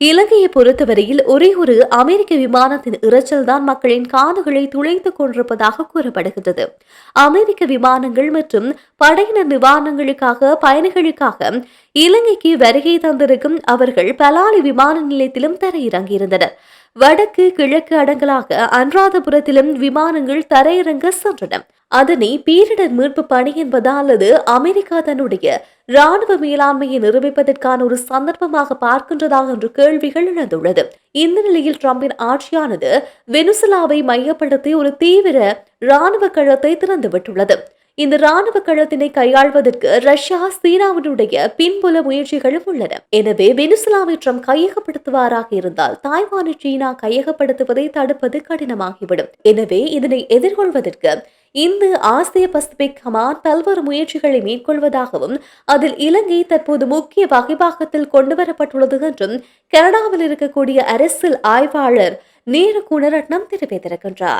இலங்கையை பொறுத்தவரையில் ஒரே ஒரு அமெரிக்க விமானத்தின் இரைச்சல் தான் மக்களின் காதுகளை துளைத்துக் கொண்டிருப்பதாக கூறப்படுகின்றது. அமெரிக்க விமானங்கள் மற்றும் படையினர் நிவாரணங்களுக்காக பயணிகளுக்காக இலங்கைக்கு வருகை தந்திருக்கும் அவர்கள் பலாலி விமான நிலையத்திலும் தரையிறங்கியிருந்தனர். வடக்கு கிழக்கு அடங்கலாக அனுராதபுரத்திலும் விமானங்கள் தரையிறங்க சென்றன. அதனை பேரிடர் மீட்பு பணி என்பதா அல்லது அமெரிக்கா தன்னுடைய ராணுவ மேலாண்மையை நிரூபிப்பதற்கான ஒரு சந்தர்ப்பமாக பார்க்கின்றதா என்ற கேள்விகள் எழுந்துள்ளது. இந்த நிலையில் டிரம்பின் ஆட்சியானது வெனுசுலாவை மையப்படுத்தி ஒரு தீவிர ராணுவ களத்தை திறந்துவிட்டுள்ளது. இந்த ராணுவ களத்தினை கையாள்வதற்கு ரஷ்யா சீனாவினுடைய பின்புல முயற்சிகளும் உள்ளன. எனவே வெனிசுலாவை ட்ரம்ப் கையகப்படுத்துவாராக இருந்தால் தாய்வானை சீனா கையகப்படுத்துவதை தடுப்பது கடினமாகிவிடும். எனவே இதனை எதிர்கொள்வதற்கு இந்து ஆசிய பசிபிக் கமான் பல்வேறு முயற்சிகளை மேற்கொள்வதாகவும் அதில் இலங்கை தற்போது முக்கிய வகைபாகத்தில் கொண்டுவரப்பட்டுள்ளது என்றும் கனடாவில் இருக்கக்கூடிய அரசியல் ஆய்வாளர் நேரு குணரட்னம் தெரிவித்திருக்கின்றார்.